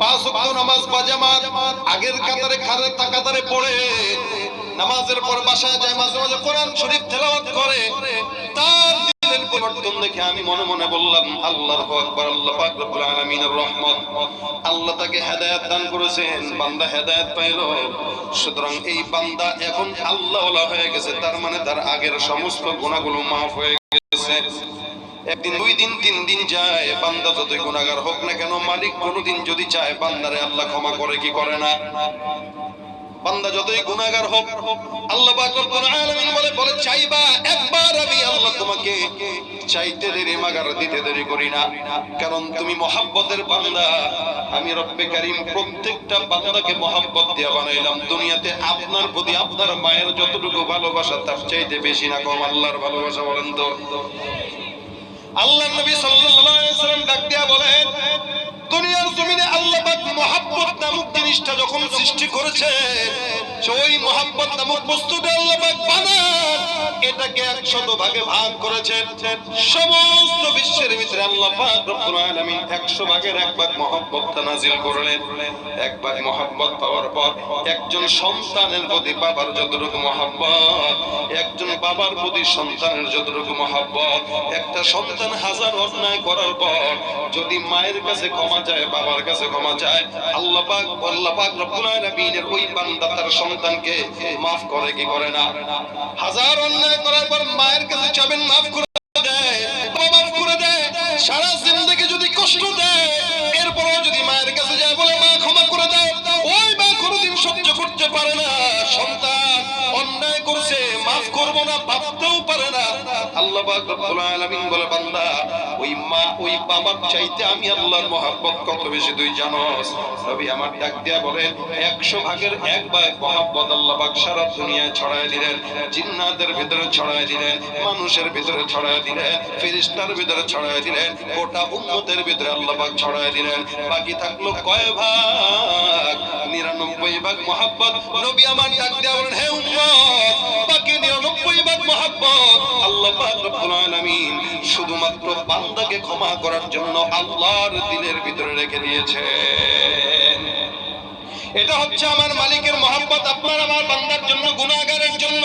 পাঁচ ওয়াক্ত নামাজ বাজামাত, আগের কাতারে খারের কাতারে পড়ে, নামাজের পর বাসায় যায়, মাঝে মাঝে কোরআন শরীফ তেলাওয়াত করে। তার দিনের পরিবর্তন দেখে আমি মনে মনে বললাম, আল্লাহর আকবার, আল্লাহ পাক রব্বুল আলামিনের রহমত। আল্লাহ তাকে হেদায়েত দান করেছেন, বান্দা হেদায়েত পাইল। সুতরাং এই বান্দা এখন আল্লাহ হয়ে গেছে, তার মানে তার আগের সমস্ত গুনাহগুলো মাফ হয়ে গেছে। একদিন, দুই দিন, তিন দিন যায়। বান্দা যতই গুণাগার হোক না কেন, মালিক কোনোদিন যদি চায়, বান্দারে আল্লাহ ক্ষমা করে কি করে না? বান্দা যতই গুনাহগার হোক, আল্লাহ পাক রব্বুল আলামিন বলে বলে, চাইবা, একবার আমি আল্লাহ তোমাকে চাইতে দেরি, মাগার দিতে দেরি করি না। কারণ তুমি মহাব্বতের বান্দা। আমি রব্বে কারীম প্রত্যেকটা বান্দাকে মহাব্বত দিয়ে বানাইলাম। দুনিয়াতে আপনার প্রতি আপনার মায়ের যতটুকু ভালোবাসা, তার চাইতে বেশি না কম আল্লাহর ভালোবাসা, বলেন তো? আল্লাহ নবী সাল্লাম ডাক দিয়া বলেন দুনিয়ার জমিনে আল্লাহ নামক জিনিসটা যখন সৃষ্টি করেছে ওই মহাব্বত নামক বস্তুটা আল্লাহ পাক বানান এটাকে একশত ভাগে ভাগ করেছেন। সমস্ত বিশ্বের ভিতরে আল্লাহ পাক রব্বুল আলামিন 100 ভাগের এক ভাগ মহব্বতটা নাজিল করলেন। এক ভাগ মহব্বত পাওয়ার পর একজন সন্তানের প্রতি বাবার যতটুকু মহব্বত, একজন বাবার প্রতি সন্তানের যতটুকু মহব্বত, একটা সন্তান হাজার অন্যায় করার পর যদি মায়ের কাছে ক্ষমা চায়, বাবার কাছে ক্ষমা চায় আল্লাহ পাক আল্লাহ পাক maaf maaf maaf যদি কষ্ট দেয়, এরপরও যদি মায়ের কাছে যায় বলে, মা, ক্ষমা করে দাও। ওই মা কোনোদিন সহ্য করতে পারে না। সন্তান অন্যায় করছে, মাফ করব না, ভাবতেও পারে না। আল্লাহ বলে, বান্দা, ওই মা, ওই বাবার চাইতে আমি আল্লাহর কত বেশি, তুই আমার ডাক বলেন 100 ভাগের এক ভাগ মহব্বত আল্লাহ সারা ছড়ায় দিলেন ভিতরে ছড়ায় দিলেন, মানুষের ভিতরে ছড়ায় দিলেন, ফেরেশতার ভিতরে ছড়ায় দিলেন, গোটা উম্মতের ভিতরে আল্লাহ ছড়ায় দিলেন। বাকি থাকল কয় ভাগ? নিরানব্বই ভাগ মহাব্বত। নবী আমার ডাক দিয়া বলেন, হে উম্মত, বাকি নিরানব্বই ভাগ মহাব্বত। আল্লাহ শুধুমাত্র বান্দাকে ক্ষমা করার জন্য আল্লাহর দিলের ভিতরে রেখে দিয়েছেন। এটা হচ্ছে আমার মালিকের মহাব্বত, আপনার আমার বান্দার জন্য, গুনাহগারের জন্য।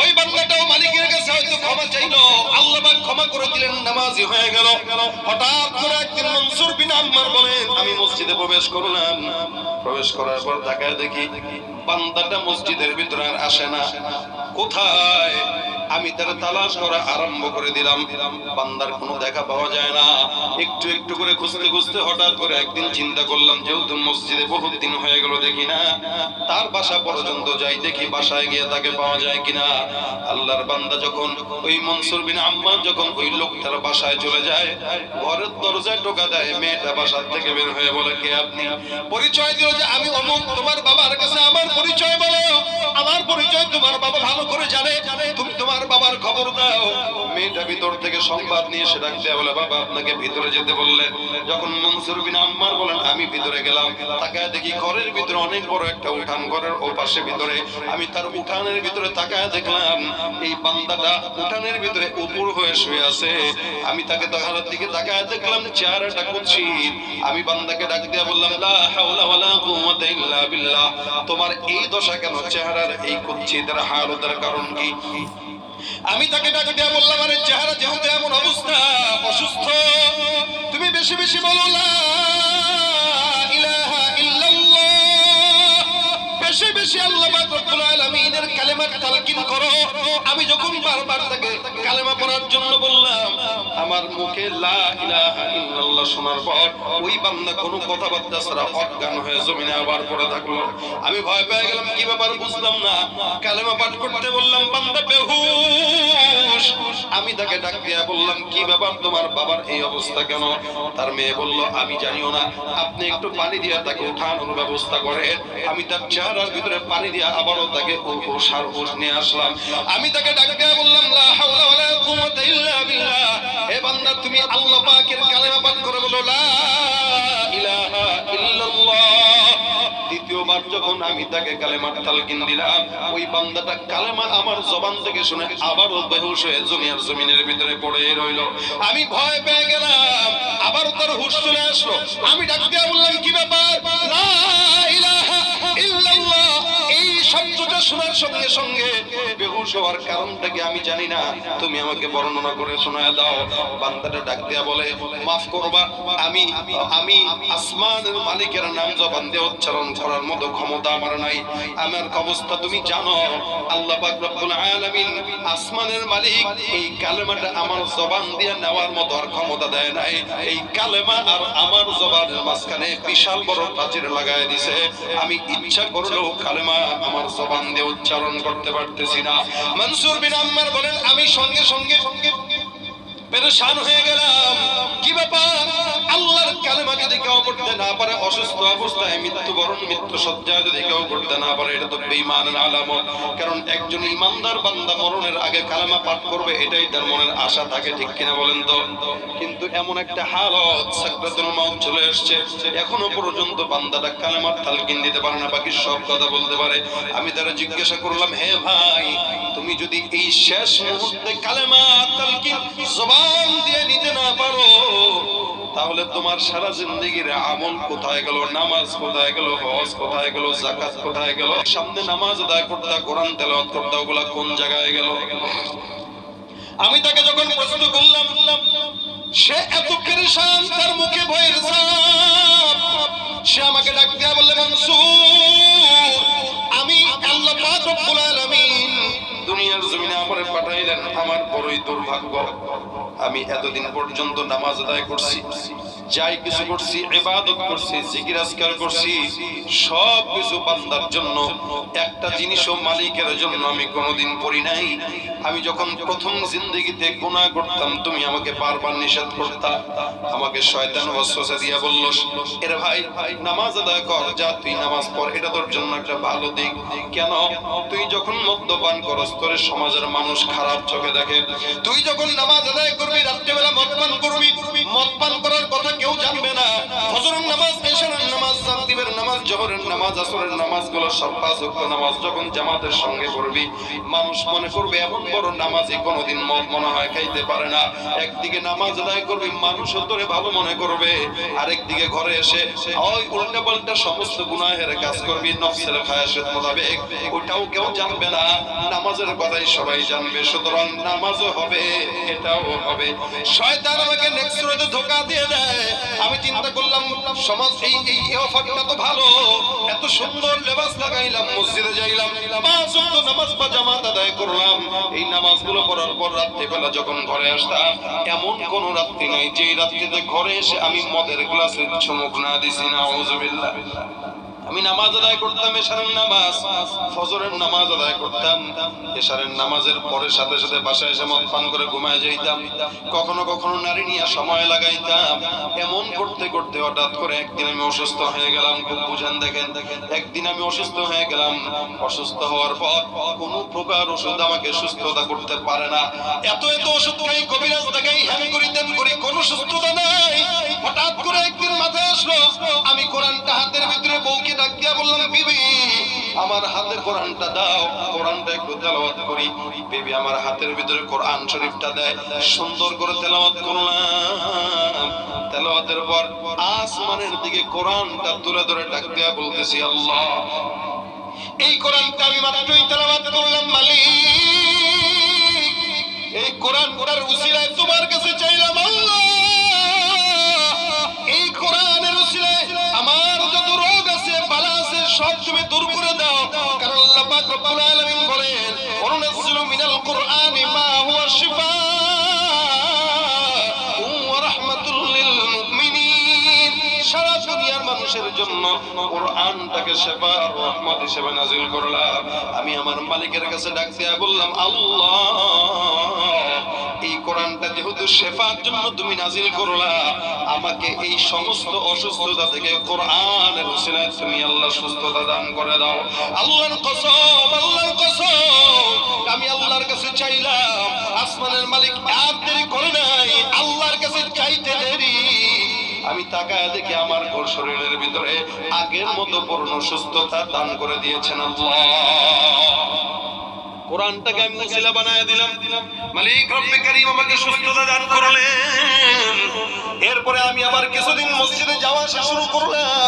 ওই বান্দাটাও মালিকের কাছে হয়তো ক্ষমা চাইলো আল্লাহ ক্ষমা করে দিলেন, নামাজি হয়ে গেল। হঠাৎ করে একদিন মনসুর বিন আম্মার বলেন, আমি মসজিদে প্রবেশ করলাম। প্রবেশ করার পর তাকায় দেখি বান্দাটা মসজিদের ভিতরে আর আসে না। কোথায়? আমি তার তালাশ করা আরম্ভ করে দিলাম। বান্দার কোনো দেখা পাওয়া যায় না। একটু একটু করে খুঁজতে খুঁজতে হঠাৎ করে একদিন চিন্তা করলাম, যেহেতু মসজিদে বহুত দিন হয়ে গেল দেখি না। তার বাসা পর্যন্ত যাই, দেখি বাসায় গিয়ে তাকে পাওয়া যায় কিনা। আল্লাহর বান্দা যখন ওই মনসুর বিন আম্মা যখন ওই লোকটার বাসায় চলে যায়, ঘরের দরজায় টোকা দেয়, মেয়েটা বাসার থেকে বের হয়ে বলে, কে আপনি? পরিচয় দিল যে আমি অমুক, তোমার বাবার কাছে আমার পরিচয় বলো। আমার পরিচয় তোমার বাবা ভালো করে জানে। তুমি তোমার বাবার খবর দাও। মেয়েটা ভিতর থেকে সংবাদ নিয়ে সে ডাক দেয়া বলে, বাবা, আপনাকে ভিতরে যেতে বললেন যখন মনসুর বিন আম্মার বলেন, আমি ভিতরে গেলাম। তাকায় দেখি ঘরের ভিতরে অনেক বড় একটা উঠান, ঘরের ও পাশে ভিতরে। আমি তার উঠানের ভিতরে তাকায় দেখলাম, এই বান্দাটা উঠানের ভিতরে উপর হয়ে শুয়ে আছে। আমি তাকে তাকানোর দিকে তাকায় দেখলাম, চেহারাটা কুৎসিত। আমি বান্দাকে ডাক দিয়া বললাম, লা হাওলা ওয়ালা কুওয়াতা ইল্লা বিল্লাহ। তোমার এই দশা কেন? চেহারার এই কুৎসিতের হালতের কারণ কি? আমি তাকে ডাক দেয়া বললাম, আরে চেহারা যেহেতু এমন অবস্থা, অসুস্থ, তুমি বেশি বেশি বলো আমি যখন বারবার তাকে কালেমা পড়ার জন্য বললাম আমার মুখে শোনার পর ওই বান্দা কোনো কথাবার্তা ছাড়া অজ্ঞান হয়ে জমিনে আবার পড়ে থাকল। আমি ভয় পেয়ে গেলাম, কি ব্যাপার বুঝলাম না। কালেমা পাঠ করতে বললাম, বান্দা আমি তাকে ডাক দিয়া বললাম, কি ব্যাপার তোমার বাবার এই অবস্থা কেন? তার মেয়ে বলল, আমি জানিও না, আপনি একটু পানি দিয়ে তাকে উঠানোর ব্যবস্থা করেন। আমি তার চেহারার ভিতরে পানি দিয়ে আবারও তাকে সার নিয়ে আসলাম। আমি তাকে ডাক দিয়া বললাম, লা তুমি আল্লাহ পাকের কালেমা পাঠ করে, বলো, লা ইলাহা ইল্লাল্লাহ। দ্বিতীয়বার যখন আমি তাকে কালেমার তালকিন দিলাম, ওই বান্দাটা কালেমা আমার জবান থেকে শুনে আবার বেহুশ হয়ে জমিয়ার জমিনের ভিতরে পড়ে রইল। আমি ভয় পেয়ে গেলাম আবার তার হুশ চলে আসলো। আমি ডাক দিয়ে বললাম, কি ব্যাপার? লা ইলাহা ইল্লাল্লাহ। এই শব্দটা শোনার সঙ্গে সঙ্গে বেহুশ হওয়ার কারণটা কি আমি জানি না। তুমি আমাকে বর্ণনা করে শোনায় দাও। বান্দাটা ডাক দিয়া বলে, মাফ করবা, আমি আমি আসমানের মালিকের নাম জবান দিয়ে উচ্চারণ করার মতো ক্ষমতা আমার নাই। আমার অবস্থা তুমি জানো। আল্লাহ পাক রব্বুল আলামিন আসমানের মালিক, এই কালেমাটা আমার জবান দিয়ে নেওয়ার মতো আর ক্ষমতা দেয় নাই। এই কালেমা আর আমার জবানের মাঝখানে বিশাল বড় প্রাচীর লাগায় দিছে। আমি ইচ্ছা করলেও কালেমা আমার জবান দিয়ে উচ্চারণ করতে পারতেছি না। মনসুর বিন আম্মার বলেন আমি সঙ্গে সঙ্গে সঙ্গে পেরেশান হয়ে গেলাম। কি ব্যাপার? আল্লাহর কালেমা যদি কেউ পড়তে না পারে, অসুস্থ অবস্থায় মৃত্যুবরণ মৃত্যু সজ্জায় যদি কেউ করতে না পারে, এটা তো বেঈমানের আলামত। কারণ একজন ইমানদার বান্দা মরণের আগে কালেমা পাঠ করবে, এটাই তার মনের আশা থাকে, ঠিক কিনা বলেন তো? কিন্তু এমন একটা হালত সাকরাতুল চলে আসছে এখনও পর্যন্ত বান্দাটা কালেমার তালকিন দিতে পারে না, বাকি সব কথা বলতে পারে। আমি তারা জিজ্ঞাসা করলাম, হে ভাই, তুমি যদি এই শেষ মুহূর্তে কালেমা তালকিন জবান দিয়ে নিতে না পারো, তাহলে তোমার সারা জিন্দগির আমল কোথায় গেল? নামাজ কোথায় গেল? হজ কোথায় গেল? জাকাত কোথায় গেল? সামনে নামাজ আদায় করতে কোরআন তেলাওয়াত করতে ওগুলা কোন জায়গায় গেল? আমি তাকে যখন প্রশ্ন করলাম, সে এত পেরেশান, তার মুখে ভয়ের ছাপ। সে আমাকে ডাক দিয়া বললে, মনসুর, আমি আল্লাহ পাক রব্বুল আলামিন দুনিয়ার জমিনে আমার পাঠাইলেন আমার বড়ই দুর্ভাগ্য। আমি এতদিন পর্যন্ত নামাজ আদায় করছি। যাই কিছু করছি, ইবাদত করছি, জিকির আজকার করছি, সব কিছু বান্দার জন্য, একটা জিনিসও মালিকের জন্য আমি কোনোদিন করি নাই। আমি যখন প্রথম জিন্দগিতে গুনাহ করতাম, তুমি আমাকে বারবার নিষেধ করতা। আমাকে শয়তান ওয়াসওয়াসা দিয়া বলল, এর ভাই, নামাজ আদায় কর, যা তুই নামাজ পড়, এটা তোর জন্য একটা ভালো দিক। কেন? তুই যখন মদ্যপান করস, তোর সমাজের মানুষ খারাপ চোখে দেখে। তুই যখন নামাজ আদায় করবি, রাত্রেবেলা মদ পান করবি মদ পান করার কথা কেউ জানবে না। জোহরের নামাজ, আসরের নামাজগুলো সব পাঁচ ওয়াক্ত নামাজ যখন জামাতের সঙ্গে পড়বি, মানুষ মনে করবে এমন বড় নামাজি কোনোদিন মদ মনে হয় খাইতে পারে না। একদিকে নামাজ আদায় করবি মানুষ তোরে ভালো মনে করবে। আরেকদিকে ঘরে এসে ওই উল্টা পাল্টা সমস্ত গুনাহের কাজ করবি, নফসের খায়াসের মোতাবেক। ওটাও কেউ জানবে না, নামাজের কথাই সবাই জানবে। সুতরাং নামাজও হবে, এটাও হবে। শয়তান আমাকে নেক্সট ধোকা দিয়ে দেয়। আমি চিন্তা করলাম, সমাজ এই এই অফারটা তো ভালো। এত সুন্দর লেবাস লাগাইলাম, মসজিদে যাইলাম, পাঁচ ওয়াক্ত নামাজ বা জামাত আদায় করলাম। এই নামাজগুলো পড়ার পর রাত্রিবেলা যখন ঘরে আসতাম, এমন কোন রাত্রি নাই যে রাত্রিতে ঘরে এসে আমি মদের গ্লাসে চুমুক না দিছি, না আমি নামাজ আদায় করতাম এশারের নামাজ, ফজরের নামাজ আদায় করতাম। এশারের নামাজের পরে সাথে সাথে বাসায় এসে মদ পান করে ঘুমায় যাইতাম। কখনো কখনো নারী নিয়ে সময় লাগাইতাম। এমন করতে করতে হঠাৎ করে একদিন আমি অসুস্থ হয়ে গেলাম, খুব বুঝেন দেখেন। একদিন আমি অসুস্থ হয়ে গেলাম। অসুস্থ হওয়ার পর কোন প্রকার ওষুধ আমাকে সুস্থতা করতে পারে না। এত এত ওষুধ খাই কবিরাজ দেখাই হ্যাঁ করি তেন করি, কোনো সুস্থতা নাই। হঠাৎ করে একদিন মাথায় আসলো, আমি কোরআনটা হাতের ভিতরে বউকে ডাক দিয়া বললাম, বিবি, আমার হাতে কোরআনটা দাও, কোরআনটা একটু তেলাওয়াত করি। বিবি আমার হাতের ভিতরে কোরআন শরীফটা দেয়, সুন্দর করে তেলাওয়াত করলাম। তেলাওয়াতের পর আসমানের দিকে কোরআনটা তুলে ধরে ডাক দিয়া বলতেছি, আল্লাহ, এই কোরআনটা আমি মাত্রই তেলাওয়াত করলাম, মালিক। এই কোরআন কোরআন উসিলায় তোমার কাছে চাইলাম, আল্লাহ। সব তুমি দূর করে দাও। কারণ আল্লাহ পাক রব্বুল আলামিন বলেন, অনুনাজ্জিলু মিনাল কুরআনি মা হুয়া শিফাa'উন ওয়া রাহমাতুল লিল মুমিনিন। সারা দুনিয়ার মানুষের জন্য কোরআনটাকে সেবা আর রহমত হিসেবে নাজিল করলাম। আমি আমার মালিকের কাছে ডাক দিয়া বললাম, আল্লাহ এই কোরআনটা যেহেতু শেফার জন্য তুমি নাজিল করলা, আমাকে এই সমস্ত অসুস্থতা থেকে কোরআনের উসিলায় তুমি আল্লাহ সুস্থতা দান করে দাও। আল্লাহর কসম আল্লাহর কসম, আমি আল্লাহর কাছে চাইলাম, আসমানের মালিক আর দেরি করে নাই, আল্লাহর কাছে চাইতে দেরি। আমি তাকায় দেখি আমার ঘর শরীরের ভিতরে আগের মতো পূর্ণ সুস্থতা দান করে দিয়েছেন আল্লাহ। কোরআনটাকে আমি মুসিলা বানায় দিলাম। মালিক রব্বে কারীম আমাকে সুস্থতা দান করলেন। এরপরে আমি আবার কিছুদিন মসজিদে যাওয়া আসা শুরু করলাম।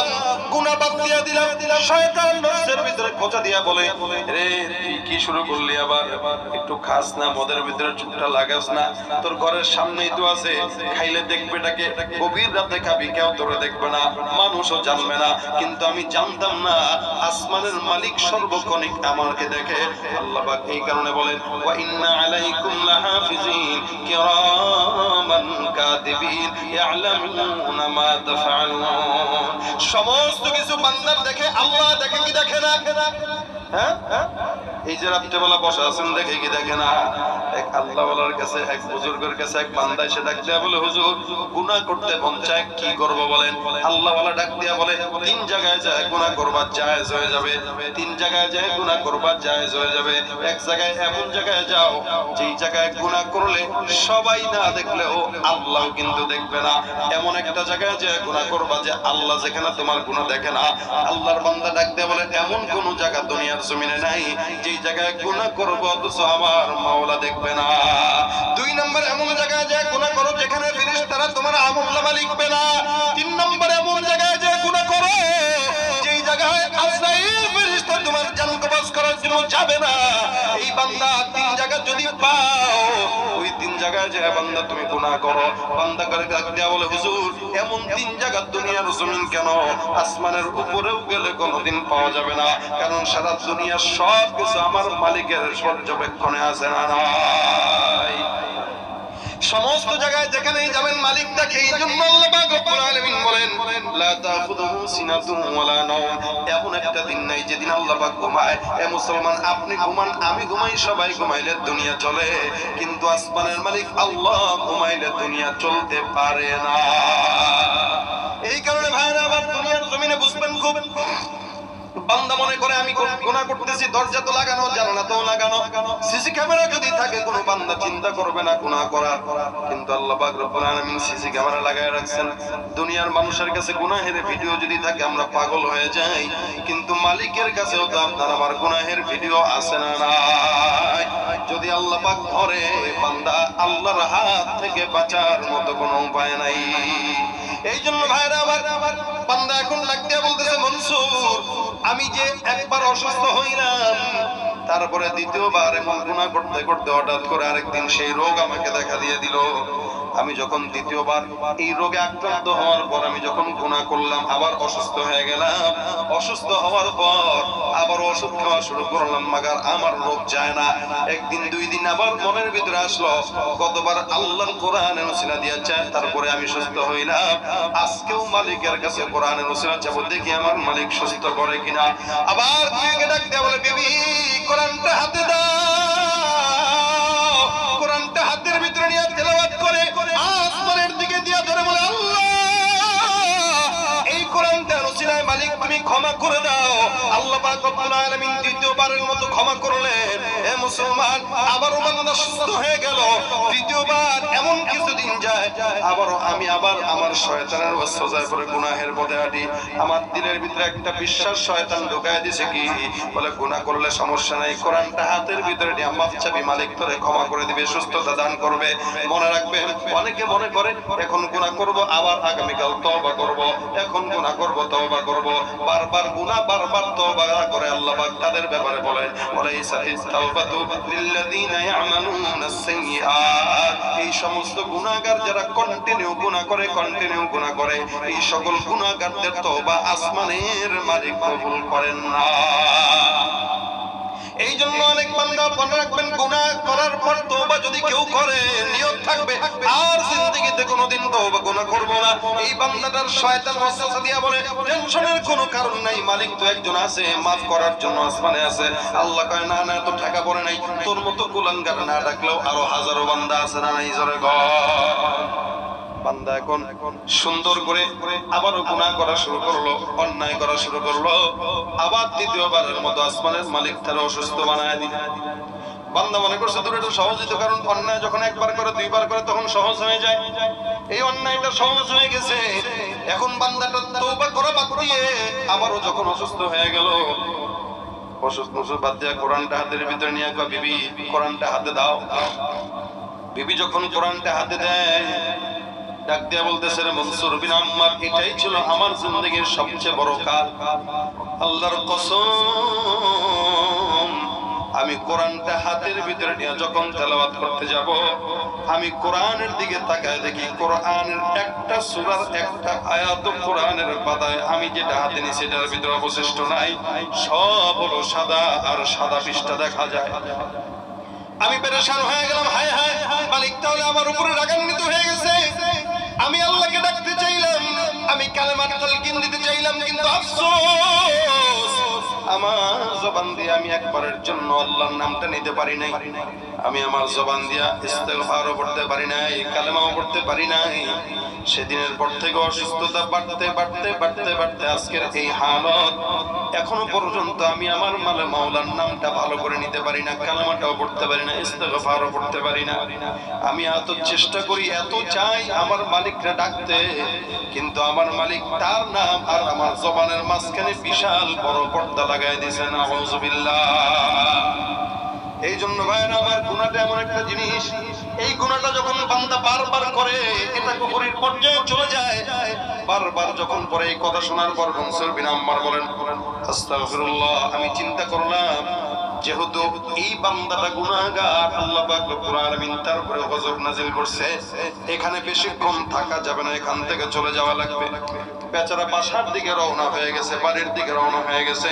মানুষও জানবে না। কিন্তু আমি জানতাম না, আসমানের মালিক সর্বক্ষণিক আমাকে দেখে। আল্লাহ এই কারণে বলেন সমস্ত কিছু বান্দার দেখে, আল্লাহ দেখে কি দেখে না? হ্যাঁ? এই যে রাত্রেবেলা বসা আছেন দেখে কি দেখে না? এক আল্লাহ বলার কাছে, এক বুজুর্গের কাছে এক বান্দা এসে ডাক দিয়া বলে, হুজুর করতে মন চায়, কি করব বলেন? আল্লাহ ওয়ালা ডাক দিয়া বলে, তিন জায়গায় যায় জায়েজ হয়ে যাবে, তিন জায়গায় যায় জায়েজ হয়ে যাবে, এক জায়গায় এমন জায়গায় যাও, যেই জায়গায় করলে সবাই না দেখলেও আল্লাহ কিন্তু দেখবে না। এমন একটা জায়গায় করবা যে আল্লাহ যেখানে তোমার গুনাহ দেখে না। আল্লাহর বান্দা ডাক দিয়া বলে, এমন কোন জায়গা দুনিয়ার জমিনে নাই, যেই জায়গায় গুনাহ করব, অথচ আমার মাওলা দেখবে না। দুই নম্বর এমন জায়গায় যে গুনাহ করো, যেখানে ফেরেশতারা তোমার আমলনামা লিখবে না। তিন নম্বর এমন জায়গায় যে গুণা করো, যেই জায়গায় আজরাইল তোমার জান করার জন্য যাবে না। এই বান্দা তিন জায়গা যদি পাও জায়গায় যে বান্দা, তুমি গুনাহ করো। বান্দা করে ডাক বলে, হুজুর, এমন তিন জায়গা দুনিয়ার জমিন কেন? আসমানের উপরেও গেলে কোনোদিন পাওয়া যাবে না। কারণ সারা দুনিয়ার সব কিছু আমার মালিকের পর্যবেক্ষণে আছে না, নাই। সমস্ত জায়গায় যেখানেই যাবেন মালিক দেখে এই জন্য আল্লাহ রব্বুল আলামিন বলেন, লা তাখুযুহু সিনাতুন ওয়ালা নাওম। এমন একটা দিন নাই যেদিন আল্লাহ পাক ঘুমায়। এ মুসলমান, আপনি ঘুমান, আমি ঘুমাই, সবাই ঘুমাইলে দুনিয়া চলে। কিন্তু আসমানের মালিক আল্লাহ ঘুমাইলে দুনিয়া চলতে পারে না। এই কারণে ভাইরা, আবার দুনিয়ার জমিনে বুঝবেন খুব বান্দা মনে করে আমি গুনাহ করতেছি, দরজা তো লাগানো জানালা তো লাগানো। সিসি ক্যামেরা যদি থাকে, কোনো বান্দা চিন্তা করবে না গুনাহ করা কিন্তু আল্লাহ পাক রব্বুল আলামিন সিসি ক্যামেরা লাগায় রাখছেন। দুনিয়ার মানুষের কাছে গুনাহের ভিডিও যদি থাকে, আমরা পাগল হয়ে যাই। কিন্তু মালিকের কাছেও তো আপনার আমার গুনাহের ভিডিও আছে না নাই। যদি আল্লাহ পাক ধরে, বান্দা আল্লাহর হাত থেকে বাঁচার মতো কোনো উপায় নাই। এই জন্য ভাইরা আমার, বান্দা এখন লাগতে বলতেছে, মনসুর, আমি যে একবার অসুস্থ হইলাম, তারপরে দ্বিতীয়বার এমন গুণা করতে করতে হঠাৎ করে আরেকদিন সেই রোগ আমাকে দেখা দিয়ে দিল। আমি যখন দ্বিতীয়বার এই রোগে আক্রান্ত হওয়ার পর আমি যখন গুণা করলাম, আবার অসুস্থ হয়ে গেলাম। অসুস্থ হওয়ার পর আবার ওষুধ খাওয়া শুরু করলাম, মাগার আমার রোগ যায় না। একদিন, দুই দিন আবার মনের ভিতরে আসলো, কতবার আল্লাহর কোরআনের নসিলা দিয়েছে, তারপরে আমি সুস্থ হইলাম। আজকেও মালিকের কাছে কোরআনের নসিলা যাব, দেখি আমার মালিক সুস্থ করে কিনা। আবার তুই ডাক দেয়া বলে, বেবি, কোরআনটা হাতে দাও। তুমি ক্ষমা করে দাও। আল্লাহ দ্বিতীয়বারের মতো ক্ষমা করলেন। এ মুসলমান, আবারও বান্দা সুস্থ হয়ে গেল। দ্বিতীয়বার এমন কিছুদিন যায়, আবারও আমি আবার আমার শয়তানের ওয়াসওয়াসায় পড়ে গুনাহের পথে হাঁটি। আমার দিলের ভিতরে একটা বিশ্বাস শয়তান ঢুকায় দিছে কি? বলে, গুনাহ করলে সমস্যা নাই। কোরআনটা হাতের ভিতরে নিয়ে মাপ চাবি মালিক তোরে ক্ষমা করে দিবে, সুস্থতা দান করবে। মনে রাখবেন, অনেকে মনে করে এখন গুনাহ করব, আবার আগামীকাল তওবা করব। এখন গুনাহ করব, তওবা করব। বারবার গুনা বারবার তওবা করে আল্লাহ পাক তাদের ব্যাপারে বলে বলে ইসাইতাওবাতু লিল্লাযিনা ইয়ামালুনা সাইয়্যাত। এই সমস্ত গুনাহগার যারা কন্টিনিউ গুনাহ করে কন্টিনিউ গুনাহ করে, এই সকল গুনাহগারদের তওবা আসমানের মালিক কবুল করেন না। এই জন্য অনেক বান্দা মনে রাখবেন, গুনাহ করার পর তওবা যদি কেউ করে, নিয়ত থাকবে, আর জিন্দেগিতে কোনোদিন তওবা, গুনাহ করব না। এই বান্দাটার শয়তান ওয়াসওয়াসা দিয়া বলে, টেনশনের কোনো কারণ নাই, মালিক তো একজন আছে maaf করার জন্য আসমানে আছে। আল্লাহ কয়, না না তো ঠেকা পড়ে নাই, তোর মতো কুলাঙ্গার না ডাকলেও আরও হাজারো বান্দা আছে না নাই, জোরে গো বান্দা এখন সুন্দর করে আবারও গুণা করা শুরু করল, অন্যায় করা শুরু করল। আবার দ্বিতীয়বারের মতো আসমানের মালিক তার অসুস্থ বানায় দিল। বান্দা মনে করছে, তোর এটা সহজই তো কারণ অন্যায় যখন একবার করে, দুইবার করে, তখন সহজ হয়ে যায়। এই অন্যায়টা সহজ হয়ে গেছে। এখন বান্দাটা তওবা করা বাদ দিয়ে আবারও যখন অসুস্থ হয়ে গেল, অসুস্থ অসুস্থ বাদ দিয়ে কোরআনটা হাতের ভিতরে নিয়ে বিবি, কোরআনটা হাতে দাও। বিবি যখন কোরআনটা হাতে দেয় ডাক দিয়া বলতেছে মনসুর বিন আম্মার, এটাই ছিল আমার জিন্দগির সবচেয়ে বড় কাজ আল্লাহর কসম, আমি কোরআনটা হাতের ভিতরে নিয়ে যখন তেলাওয়াত করতে যাব, আমি কোরআনের দিকে তাকায় দেখি, কোরআনের একটা সূরার একটা আয়াত কোরআনের পাতায়। আমি যেটা হাতে নিই, সেটার ভিতরে অবশিষ্ট নাই, সব হলো সাদা আর সাদা পৃষ্ঠা দেখা যায়। আমি পেরেশান হয়ে গেলাম, হায় হায়, মালিক তাহলে আমার উপরে রাগান্বিত হয়ে গেছে। আমি আল্লাহকে ডাকতে চাইলাম আমি কালেমার তলকিন দিতে চাইলাম কিন্তু জবান দিয়ে আমি একবারের জন্য আল্লাহর নামটা নিতে পারি নাই। আমি আমার জবান দিয়া ইস্তেগফারও পড়তে পারি নাই, কালেমাও পড়তে পারি নাই। সেদিনের পর থেকে অসুস্থতা বাড়তে বাড়তে বাড়তে বাড়তে আজকের এই হালত এখনও পর্যন্ত আমি আমার মালে মাওলার নামটা ভালো করে নিতে পারি না, কালামাটাও পড়তে পারি না, ইস্তেগফারও পড়তে পারি না। আমি এত চেষ্টা করি, এত চাই আমার মালিকরা ডাকতে, কিন্তু আমার মালিক তার নাম আর আমার জবানের মাঝখানে বিশাল বড় পর্দা লাগাই দিয়েছেন আউযুবিল্লাহ এই জন্য ভাইয়ের গুণাটা এমন একটা জিনিস, এই গুণাটা যখন বারবার করে, এটা পর্যায়ে চলে যায়। বারবার যখন পরে এই কথা শোনার পর বলেন আমি চিন্তা করলাম, যেহেতু এই বান্দাটা গুনাহগার, আল্লাহ পাক রব্বুল নাজিল করছে। এখানে বেশিক্ষণ থাকা যাবে না, এখান থেকে চলে যাওয়া লাগবে। বেচারা বাসার দিকে রওনা হয়ে গেছে, বাড়ির দিকে রওনা হয়ে গেছে।